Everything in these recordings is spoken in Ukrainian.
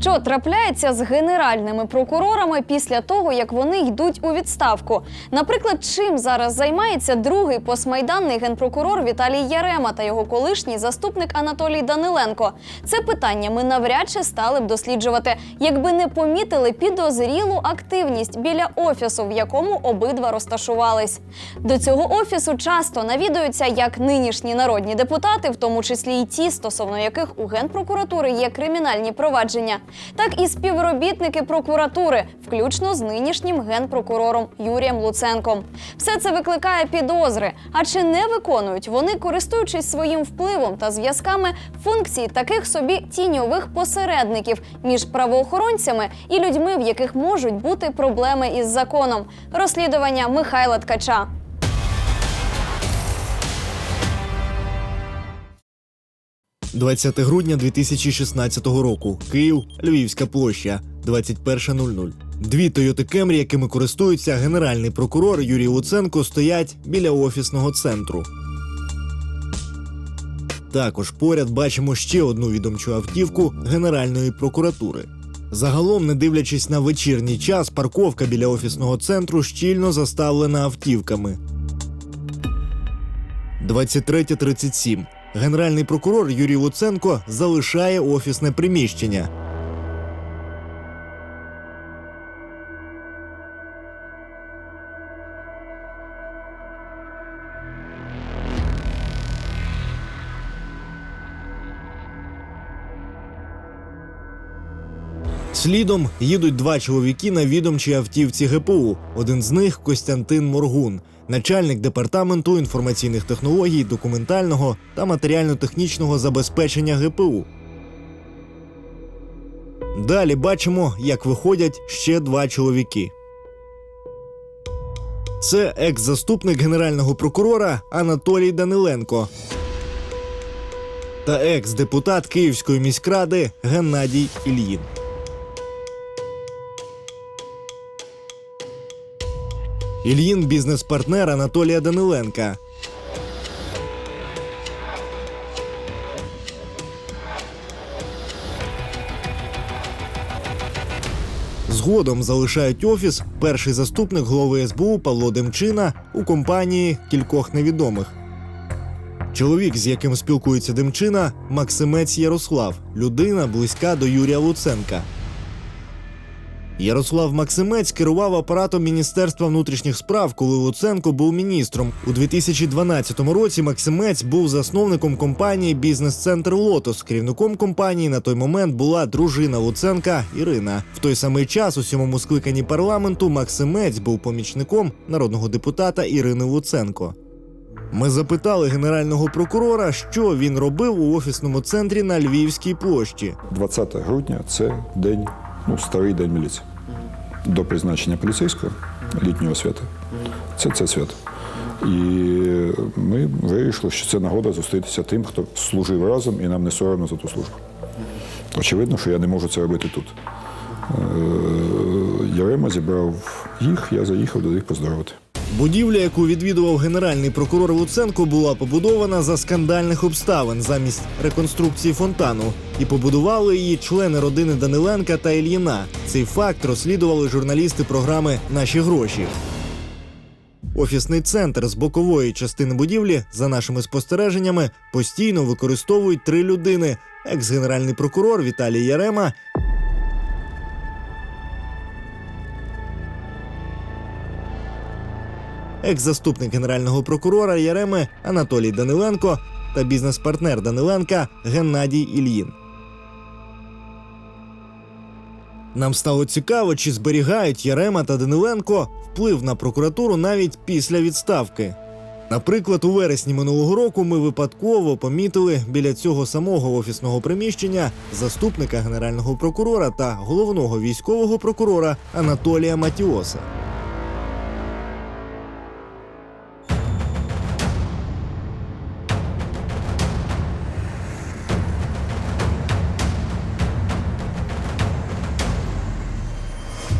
Що трапляється з генеральними прокурорами після того, як вони йдуть у відставку? Наприклад, чим зараз займається другий постмайданний генпрокурор Віталій Ярема та його колишній заступник Анатолій Даниленко? Це питання ми навряд чи стали б досліджувати, якби не помітили підозрілу активність біля офісу, в якому обидва розташувались. До цього офісу часто навідуються як нинішні народні депутати, в тому числі й ті, стосовно яких у генпрокуратури є кримінальні провадження, так і співробітники прокуратури, включно з нинішнім генпрокурором Юрієм Луценком. Все це викликає підозри. А чи не виконують вони, користуючись своїм впливом та зв'язками, функції таких собі тіньових посередників між правоохоронцями і людьми, в яких можуть бути проблеми із законом? Розслідування Михайла Ткача. – 20 грудня 2016 року. Київ, Львівська площа, 21.00. Дві Toyota Camry, якими користується генеральний прокурор Юрій Луценко, стоять біля офісного центру. Також поряд бачимо ще одну відомчу автівку Генеральної прокуратури. Загалом, не дивлячись на вечірній час, парковка біля офісного центру щільно заставлена автівками. 23.37. Генеральний прокурор Юрій Луценко залишає офісне приміщення. Слідом їдуть два чоловіки на відомчій автівці ГПУ. Один з них Костянтин Моргун, начальник департаменту інформаційних технологій, документального та матеріально-технічного забезпечення ГПУ. Далі бачимо, як виходять ще два чоловіки. Це екс-заступник генерального прокурора Анатолій Даниленко та екс-депутат Київської міськради Геннадій Ільїн. Ільїн бізнес-партнер Анатолія Даниленка. Згодом залишають офіс перший заступник голови СБУ Павло Демчина у компанії кількох невідомих. Чоловік, з яким спілкується Демчина, Максимець Ярослав, людина близька до Юрія Луценка. Ярослав Максимець керував апаратом Міністерства внутрішніх справ, коли Луценко був міністром. У 2012 році Максимець був засновником компанії Бізнес-центр Лотос. Керівником компанії на той момент була дружина Луценка Ірина. В той самий час у сьомому скликанні парламенту Максимець був помічником народного депутата Ірини Луценко. Ми запитали генерального прокурора, що він робив у офісному центрі на Львівській площі. 20 грудня це день, ну, старий день міліції. До призначення поліцейського літнього свята. Це це свято. І ми вирішили, що це нагода зустрітися тим, хто служив разом, і нам не соромно за ту службу. Очевидно, що я не можу це робити тут. Е, Ярема зібрав їх, я заїхав до них поздоровити. Будівля, яку відвідував генеральний прокурор Луценко, була побудована за скандальних обставин замість реконструкції фонтану, і побудували її члени родини Даниленка та Ільїна. Цей факт розслідували журналісти програми Наші гроші. Офісний центр з бокової частини будівлі, за нашими спостереженнями, постійно використовують три людини: екс-генеральний прокурор Віталій Ярема, екс-заступник генерального прокурора Яреми Анатолій Даниленко та бізнес-партнер Даниленка Геннадій Ільїн. Нам стало цікаво, чи зберігають Ярема та Даниленко вплив на прокуратуру навіть після відставки. Наприклад, у вересні минулого року ми випадково помітили біля цього самого офісного приміщення заступника генерального прокурора та головного військового прокурора Анатолія Матіоса.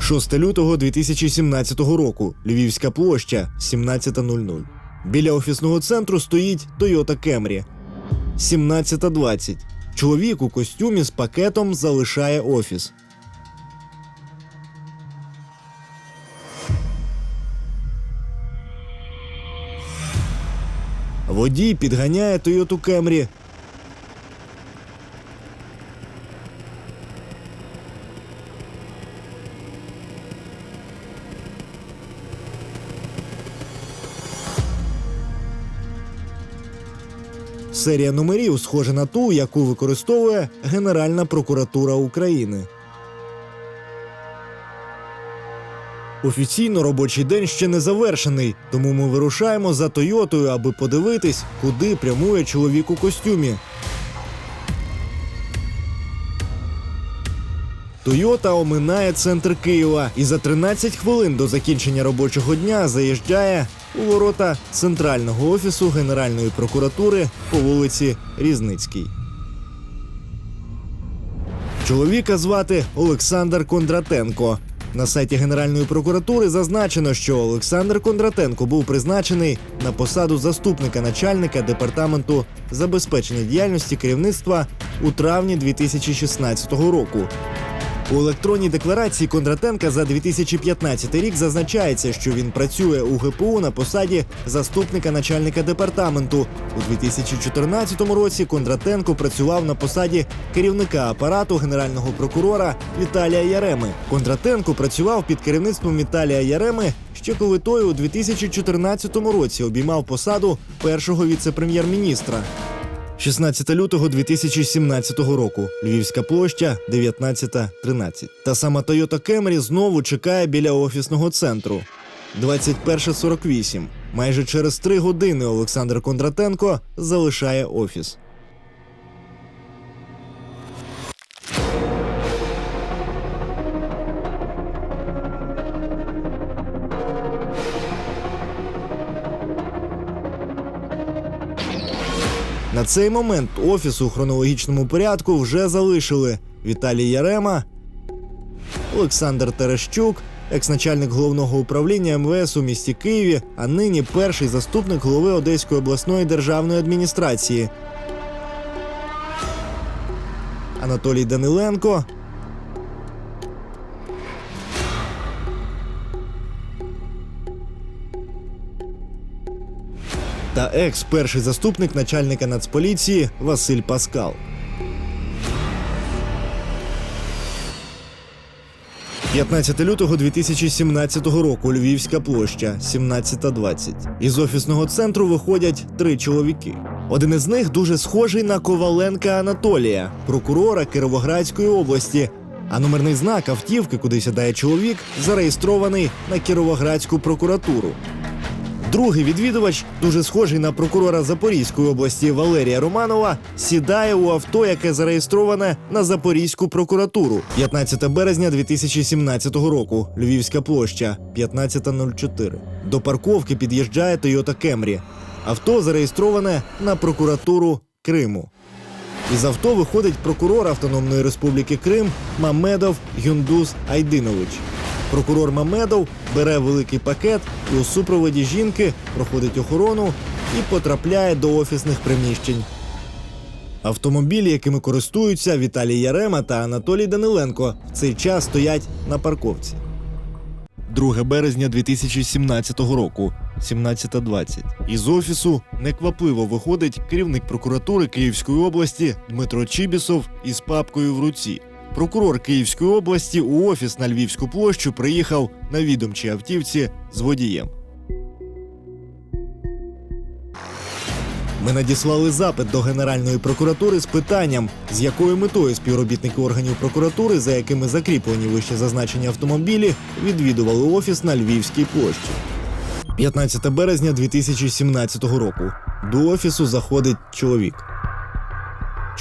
6 лютого 2017 року. Львівська площа 17.00. Біля офісного центру стоїть Toyota Camry. 17.20. Чоловік у костюмі з пакетом залишає офіс. Водій підганяє Toyota Camry. Серія номерів схожа на ту, яку використовує Генеральна прокуратура України. Офіційно робочий день ще не завершений, тому ми вирушаємо за Тойотою, аби подивитись, куди прямує чоловік у костюмі. Тойота оминає центр Києва і за 13 хвилин до закінчення робочого дня заїжджає у ворота центрального офісу Генеральної прокуратури по вулиці Різницькій. Чоловіка звати Олександр Кондратенко. На сайті Генеральної прокуратури зазначено, що Олександр Кондратенко був призначений на посаду заступника начальника департаменту забезпечення діяльності керівництва у травні 2016 року. У електронній декларації Кондратенка за 2015 рік зазначається, що він працює у ГПУ на посаді заступника начальника департаменту. У 2014 році Кондратенко працював на посаді керівника апарату генерального прокурора Віталія Яреми. Кондратенко працював під керівництвом Віталія Яреми ще коли той у 2014 році обіймав посаду першого віце-прем'єр-міністра. 16 лютого 2017 року. Львівська площа 19.13. Та сама Toyota Camry знову чекає біля офісного центру. 21.48. Майже через три години Олександр Кондратенко залишає офіс. На цей момент офіс у хронологічному порядку вже залишили Віталій Ярема, Олександр Терещук, екс-начальник головного управління МВС у місті Києві, а нині перший заступник голови Одеської обласної державної адміністрації. Анатолій Даниленко. Та екс-перший заступник начальника Нацполіції Василь Паскал. 15 лютого 2017 року Львівська площа 17.20. Із офісного центру виходять три чоловіки. Один із них дуже схожий на Коваленка Анатолія, прокурора Кіровоградської області. А номерний знак автівки, куди сідає чоловік, зареєстрований на Кіровоградську прокуратуру. Другий відвідувач, дуже схожий на прокурора Запорізької області Валерія Романова, сідає у авто, яке зареєстроване на Запорізьку прокуратуру. 15 березня 2017 року. Львівська площа 15.04. До парковки під'їжджає Toyota Camry. Авто зареєстроване на прокуратуру Криму. Із авто виходить прокурор Автономної Республіки Крим Мамедов Юндус Айдинович. Прокурор Мамедов бере великий пакет і у супроводі жінки проходить охорону і потрапляє до офісних приміщень. Автомобілі, якими користуються Віталій Ярема та Анатолій Даниленко, в цей час стоять на парковці. 2 березня 2017 року, 17.20. Із офісу неквапливо виходить керівник прокуратури Київської області Дмитро Чібісов із папкою в руці. Прокурор Київської області у офіс на Львівську площу приїхав на відомчій автівці з водієм. Ми надіслали запит до Генеральної прокуратури з питанням, з якою метою співробітники органів прокуратури, за якими закріплені вище зазначені автомобілі, відвідували офіс на Львівській площі. 15 березня 2017 року. До офісу заходить чоловік.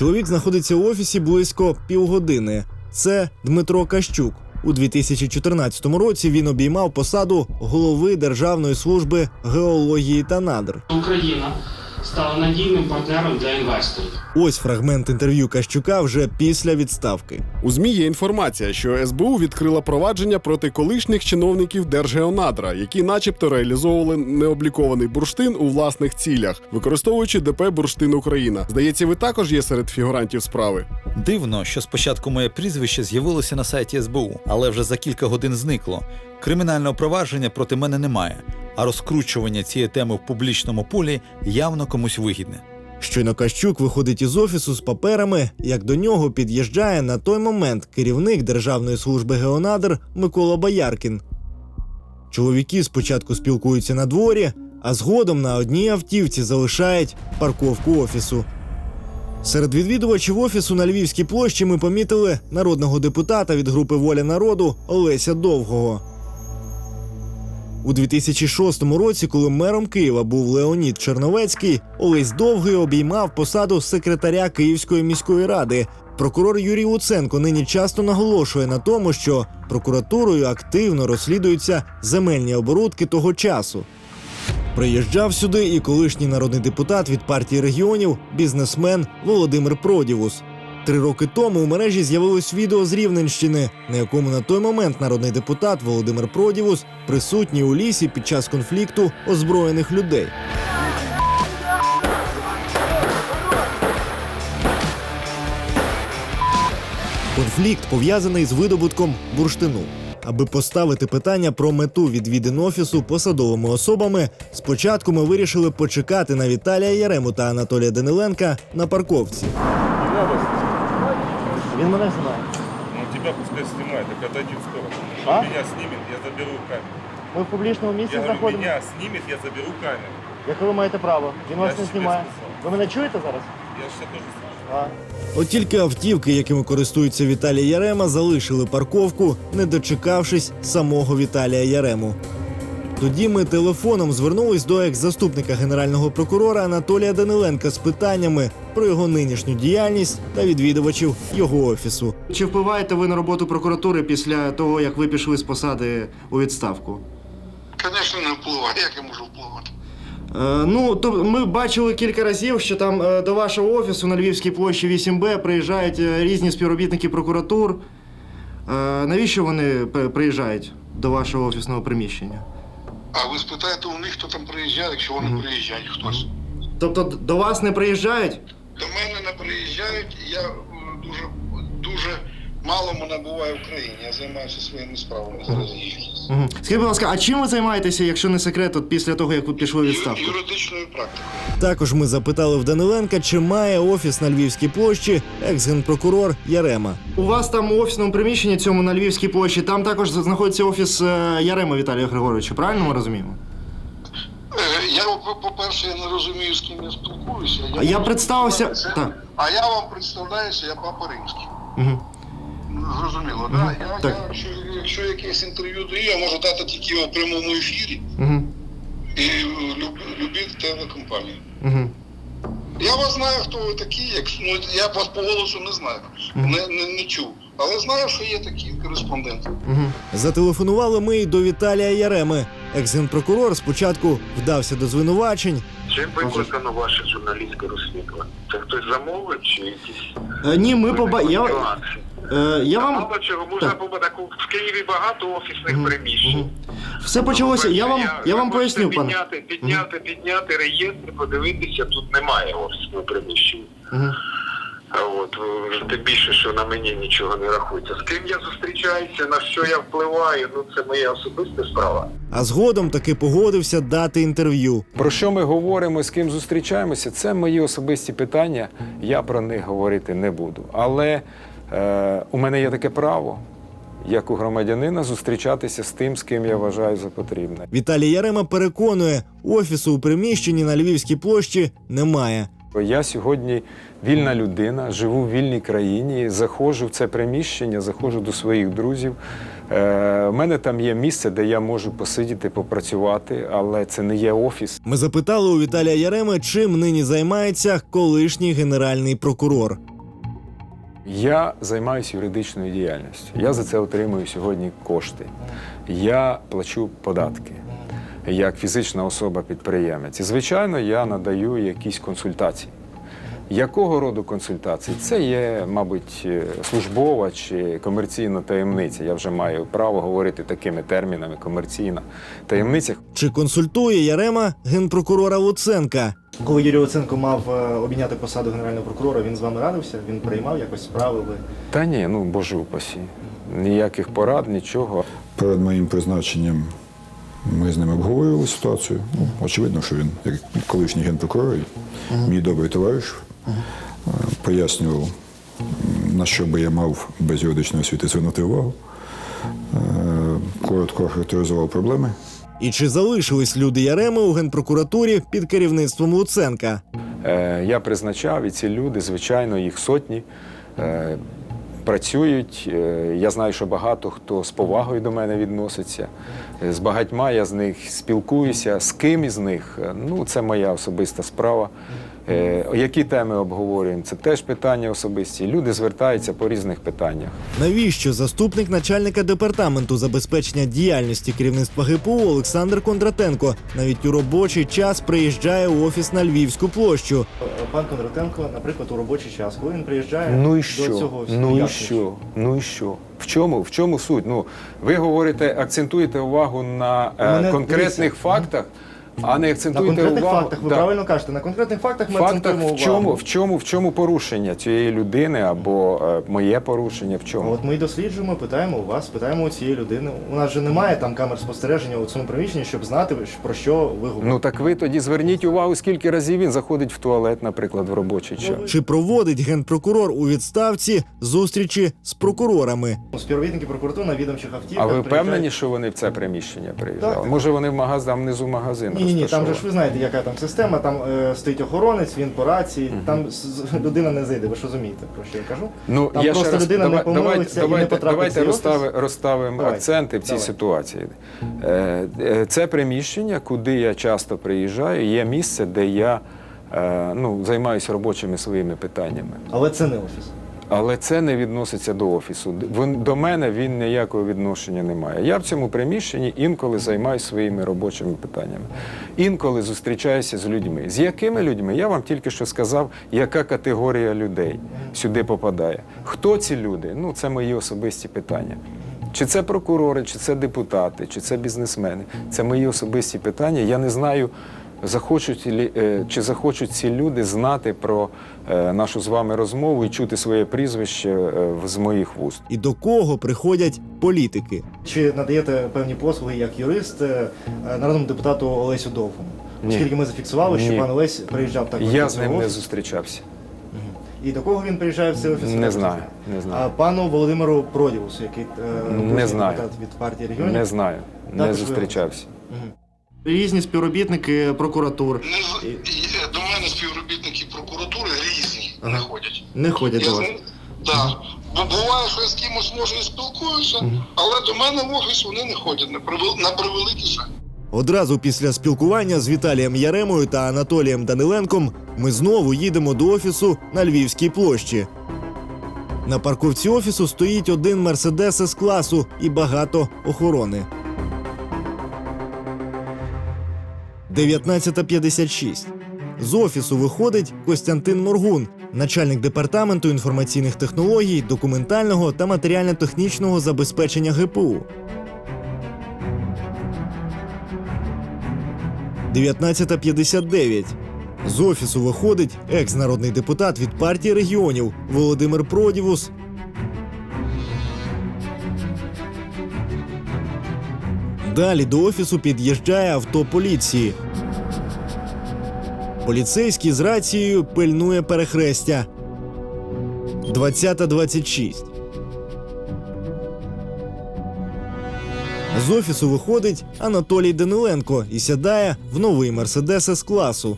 Чоловік знаходиться у офісі близько півгодини. Це Дмитро Кащук. У 2014 році він обіймав посаду голови Державної служби геології та надр. Україна стала надійним партнером для інвесторів. Ось фрагмент інтерв'ю Кащука вже після відставки. У ЗМІ є інформація, що СБУ відкрила провадження проти колишніх чиновників Держгеонадра, які, начебто, реалізовували необлікований бурштин у власних цілях, використовуючи ДП Бурштин Україна. Здається, ви також є серед фігурантів справи. Дивно, що спочатку моє прізвище з'явилося на сайті СБУ, але вже за кілька годин зникло. Кримінального провадження проти мене немає, а розкручування цієї теми в публічному полі явно комусь вигідне. Щойно Кащук виходить із офісу з паперами, як до нього під'їжджає на той момент керівник Державної служби Геонадр Микола Бояркін. Чоловіки спочатку спілкуються на дворі, а згодом на одній автівці залишають парковку офісу. Серед відвідувачів офісу на Львівській площі ми помітили народного депутата від групи Воля народу Олеся Довгого. У 2006 році, коли мером Києва був Леонід Черновецький, Олесь Довгий обіймав посаду секретаря Київської міської ради. Прокурор Юрій Луценко нині часто наголошує на тому, що прокуратурою активно розслідуються земельні оборудки того часу. Приїжджав сюди і колишній народний депутат від партії регіонів, бізнесмен Володимир Продівус. Три роки тому у мережі з'явилось відео з Рівненщини, на якому на той момент народний депутат Володимир Продівус присутній у лісі під час конфлікту озброєних людей. Конфлікт пов'язаний з видобутком бурштину. Аби поставити питання про мету відвідин офісу посадовими особами, спочатку ми вирішили почекати на Віталія Ярему та Анатолія Даниленка на парковці. Він мене знає. Ну тебя пускай снимает, так отойди в сторону. А? Меня снимет, я заберу камеру. Ми в публічному місці Я говорю, меня снимет, я заберу камеру. Яке ви маєте право? Він вас не знімає. сказав. Ви мене чуєте зараз? Я же тоже слышу. От тільки автівки, якими користується Віталій Ярема, залишили парковку, не дочекавшись самого Віталія Ярему. Тоді ми телефоном звернулись до екс-заступника генерального прокурора Анатолія Даниленка з питаннями про його нинішню діяльність та відвідувачів його офісу. Чи впливаєте ви на роботу прокуратури після того, як ви пішли з посади у відставку? Звісно, не впливає, як я можу впливати. Е, ну, то ми бачили кілька разів, що там е, до вашого офісу на Львівській площі 8Б приїжджають е, різні співробітники прокуратур. Е, навіщо вони при- приїжджають до вашого офісного приміщення? А ви спитаєте у них, хто там приїжджає, якщо вони приїжджають хтось. Тобто до вас не приїжджають? До мене не приїжджають, і я мало мене буває в країні. Я займаюся своїми справами зараз. Угу. Скажіть, будь ласка, а чим ви займаєтеся, якщо не секрет, от після того, як ви пішли у відставку? Юридичною практикою. Також ми запитали в Даниленка, чи має офіс на Львівській площі екс-генпрокурор Ярема. У вас там у офісному приміщенні цьому на Львівській площі, там також знаходиться офіс е, Ярема Віталія Григоровича, правильно ми розуміємо? Е, Я, по- по-перше, я не розумію, з ким я спілкуюся. Я можу представився- так. А я вам представляюся, я папа римський. Угу. Зрозуміло, так? Да? Я, Так. я, якщо, якщо якесь інтерв'ю даю, я можу дати тільки його в прямому ефірі Угу. і е, люб, любіть телекомпанію. Угу. Я вас знаю, хто ви такі, як ну я вас по голосу не знаю, не, не, не чув. Але знаю, що є такі кореспонденти. Угу. Зателефонували ми й до Віталія Яреми. Екс-генпрокурор спочатку вдався до звинувачень. Чим викликано ваше журналістське розслідування? Це хтось замовив чи якісь Е, ні, ми поба... я, нюанси? Е, я вам Мало чого, можна Так. побачити, в Києві багато офісних Мгм, приміщень. мгм. все почалося. Я вам я вам поясню, можете пане. підняти, підняти, підняти реєстр, подивитися, тут немає офісного приміщення. Угу. А От е, тим більше, що на мені нічого не рахується. З ким я зустрічаюся, на що я впливаю, ну це моя особиста справа. А згодом таки погодився дати інтерв'ю. Про що ми говоримо, з ким зустрічаємося, це мої особисті питання. Я про них говорити не буду. Але у мене є таке право, як у громадянина, зустрічатися з тим, з ким я вважаю за потрібне. Віталій Ярема переконує, офісу у приміщенні на Львівській площі немає. Я сьогодні вільна людина, живу в вільній країні, заходжу в це приміщення, заходжу до своїх друзів. Е, у мене там є місце, де я можу посидіти, попрацювати, але це не є офіс. Ми запитали у Віталія Яреми, чим нині займається колишній генеральний прокурор. Я займаюся юридичною діяльністю. Я за це отримую сьогодні кошти. Я плачу податки. як фізична особа-підприємець. І, звичайно, я надаю якісь консультації. Якого роду консультації? Це є, мабуть, е, службова чи комерційна таємниця. Я вже маю право говорити такими термінами комерційна таємниця. Чи консультує Ярема генпрокурора Луценка? Коли Юрій Оценко мав е, обійняти посаду генерального прокурора, він з вами радився? Він приймав якось справи? Ви Та ні, ну боже упасі. Ніяких порад, нічого. Перед моїм призначенням ми з ним обговорювали ситуацію. Ну, очевидно, що він, як колишній генпрокурор, і мій добрий товариш, е, пояснював, на що би я мав без юридичної освіти звернути увагу. Е, Коротко характеризував проблеми. І чи залишились люди Яреми у генпрокуратурі під керівництвом Луценка? Е, я призначав, і ці люди, звичайно, їх сотні. Е, Працюють. Е, Я знаю, що багато хто з повагою до мене відноситься. Е, З багатьма я з них спілкуюся. З ким із них е, ну це моя особиста справа. Е, Які теми обговорюємо? Це теж питання особисті. Люди звертаються по різних питаннях. Навіщо заступник начальника департаменту забезпечення діяльності керівництва ГПУ Олександр Кондратенко навіть у робочий час приїжджає у офіс на Львівську площу? Пан Кондратенко, наприклад, у робочий час, коли він приїжджає Ну і до що? цього Ну і що? Ну і що? В чому, в чому суть? Ну, ви говорите, акцентуєте увагу на е, конкретних дивіться, фактах, а не На акцентуєте конкретних увагу. фактах, ви Да. правильно кажете, на конкретних фактах ми Фактах акцентуємо в увагу. чому, в чому, в чому порушення цієї людини або е, моє порушення в чому? От ми досліджуємо, питаємо у вас, питаємо у цієї людини. У нас же немає там камер спостереження у цьому приміщенні, щоб знати, про що ви говорите. Ну так ви тоді зверніть увагу, скільки разів він заходить в туалет, наприклад, в робочий час. Чи проводить генпрокурор у відставці зустрічі з прокурорами? Співробітники прокуратури на відомчих автівках. А ви приїжджають- впевнені, що вони в це приміщення приїжджали? Так. Може, вони в магаз, там внизу магазин Ні, ні, ні, там же ж ви знаєте, яка там система, там е, стоїть охоронець, він по рації, там з- з- людина не зайде, ви ж розумієте, про що я кажу? Ну, Там я просто ще раз, людина не давай- помилиться давайте, і не давайте, потрапить в давайте цей розстави, офіс. розставимо Давай. акценти в цій Давай. ситуації. Е, е, Це приміщення, куди я часто приїжджаю, є місце, де я е, ну, займаюся робочими своїми питаннями. Але це не офіс. Але це не відноситься до офісу. До мене він ніякого відношення не має. Я в цьому приміщенні інколи займаюся своїми робочими питаннями. Інколи зустрічаюся з людьми. З якими людьми? Я вам тільки що сказав, яка категорія людей сюди попадає. Хто ці люди? Ну, це мої особисті питання. Чи це прокурори, чи це депутати, чи це бізнесмени. Це мої особисті питання. Я не знаю, захочуть лі- е, чи захочуть ці люди знати про е, нашу з вами розмову і чути своє прізвище е, з моїх вуст. І до кого приходять політики? Чи надаєте певні послуги як юрист народному депутату Олесю Довгому? Оскільки ми зафіксували, що Ні. пан Олесь приїжджав також Я з ним не зустрічався. І до кого він приїжджає в цей офіс? Не знаю, не А пану Володимиру Продівусу, який е, Не знаю. депутат від партії регіонів. Не знаю, не Також ви- зустрічався. Різні співробітники прокуратур Не і- До мене співробітники прокуратури різні Ага. не ходять. не ходять Я до вас. да. Бо буває, що я з кимось може і спілкуюся, але до мене в офіс вони не ходять на превеликий жаль. Одразу після спілкування з Віталієм Яремою та Анатолієм Даниленком ми знову їдемо до офісу на Львівській площі. На парковці офісу стоїть один мерседес з класу і багато охорони. 19.56. З офісу виходить Костянтин Моргун, начальник департаменту інформаційних технологій, документального та матеріально-технічного забезпечення ГПУ. 19.59. З офісу виходить екс-народний депутат від партії регіонів Володимир Продівус. Далі до офісу під'їжджає авто поліції. Поліцейський з рацією пильнує перехрестя. 20.26. З офісу виходить Анатолій Даниленко і сідає в новий мерседес з класу.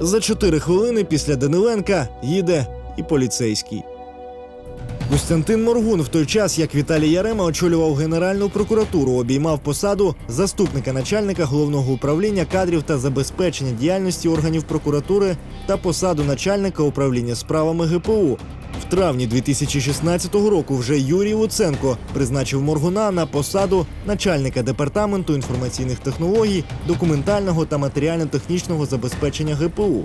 За чотири хвилини після Даниленка їде і поліцейський. Костянтин Моргун в той час, як Віталій Ярема очолював Генеральну прокуратуру, обіймав посаду заступника начальника головного управління кадрів та забезпечення діяльності органів прокуратури та посаду начальника управління справами ГПУ. В травні 2016 року вже Юрій Луценко призначив Моргуна на посаду начальника департаменту інформаційних технологій, документального та матеріально-технічного забезпечення ГПУ.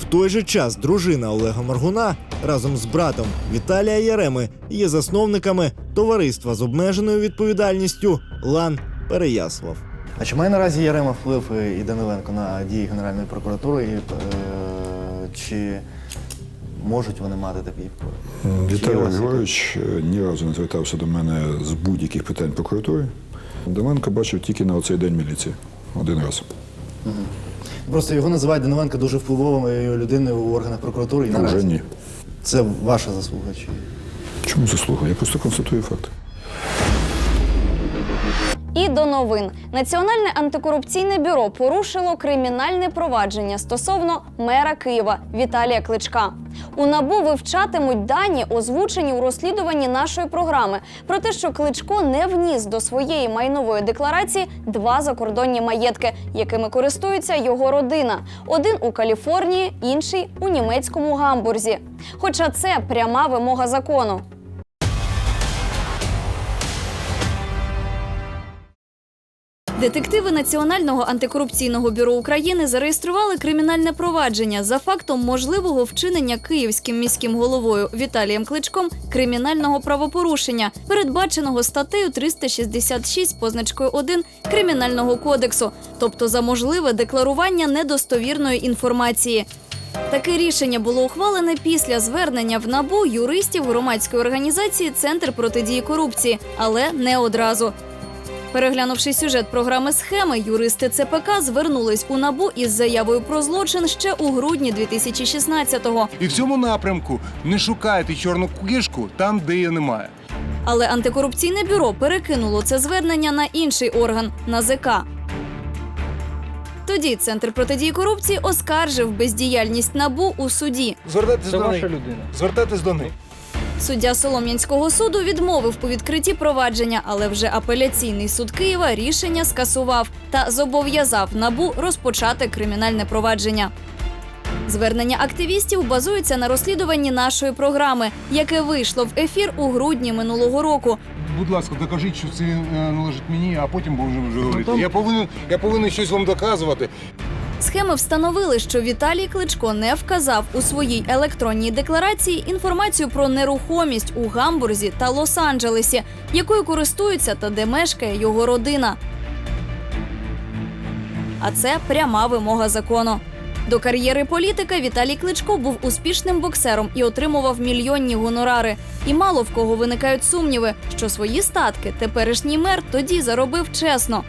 В той же час дружина Олега Маргуна разом з братом Віталія Яреми є засновниками товариства з обмеженою відповідальністю Лан Переяслав. А чи має наразі Ярема вплив е, і Даниленко на дії Генеральної прокуратури? І, е, чи можуть вони мати такий вплив? Віталій Григорович е, ні разу не звертався до мене з будь-яких питань прокуратури. Доменко бачив тільки на оцей день міліції. Один раз. Просто його називають Даниленко дуже впливовою людиною у органах прокуратури. І вже ні. Це ваша заслуга. Чи... Чому заслуга? Я просто констатую факт. І до новин Національне антикорупційне бюро порушило кримінальне провадження стосовно мера Києва Віталія Кличка. У набу вивчатимуть дані, озвучені у розслідуванні нашої програми, про те, що Кличко не вніс до своєї майнової декларації два закордонні маєтки, якими користується його родина: один у Каліфорнії, інший у німецькому гамбурзі. Хоча це пряма вимога закону. Детективи Національного антикорупційного бюро України зареєстрували кримінальне провадження за фактом можливого вчинення київським міським головою Віталієм Кличком кримінального правопорушення, передбаченого статтею 366 позначкою 1 Кримінального кодексу, тобто за можливе декларування недостовірної інформації. Таке рішення було ухвалене після звернення в набу юристів громадської організації Центр протидії корупції, але не одразу. Переглянувши сюжет програми схеми, юристи ЦПК звернулись у набу із заявою про злочин ще у грудні 2016-го. І в цьому напрямку не шукайте чорну кишку там, де її немає. Але антикорупційне бюро перекинуло це звернення на інший орган НАЗК. Тоді центр протидії корупції оскаржив бездіяльність набу у суді. Звертайтесь до неї. людина. Звертайтесь до неї. Суддя Солом'янського суду відмовив у відкритті провадження, але вже апеляційний суд Києва рішення скасував та зобов'язав набу розпочати кримінальне провадження. Звернення активістів базується на розслідуванні нашої програми, яке вийшло в ефір у грудні минулого року. Будь ласка, докажіть, що це е, належить мені, а потім будемо вже говорити. Я повинен, я повинен щось вам доказувати. Схеми встановили, що Віталій Кличко не вказав у своїй електронній декларації інформацію про нерухомість у Гамбурзі та Лос-Анджелесі, якою користується та де мешкає його родина. А це пряма вимога закону. До кар'єри політика Віталій Кличко був успішним боксером і отримував мільйонні гонорари. І мало в кого виникають сумніви, що свої статки теперішній мер тоді заробив чесно.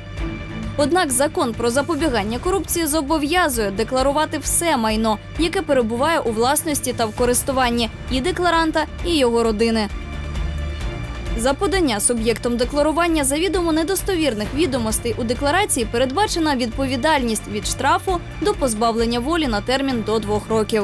Однак закон про запобігання корупції зобов'язує декларувати все майно, яке перебуває у власності та в користуванні і декларанта, і його родини. За подання суб'єктом декларування завідомо недостовірних відомостей у декларації передбачена відповідальність від штрафу до позбавлення волі на термін до двох років.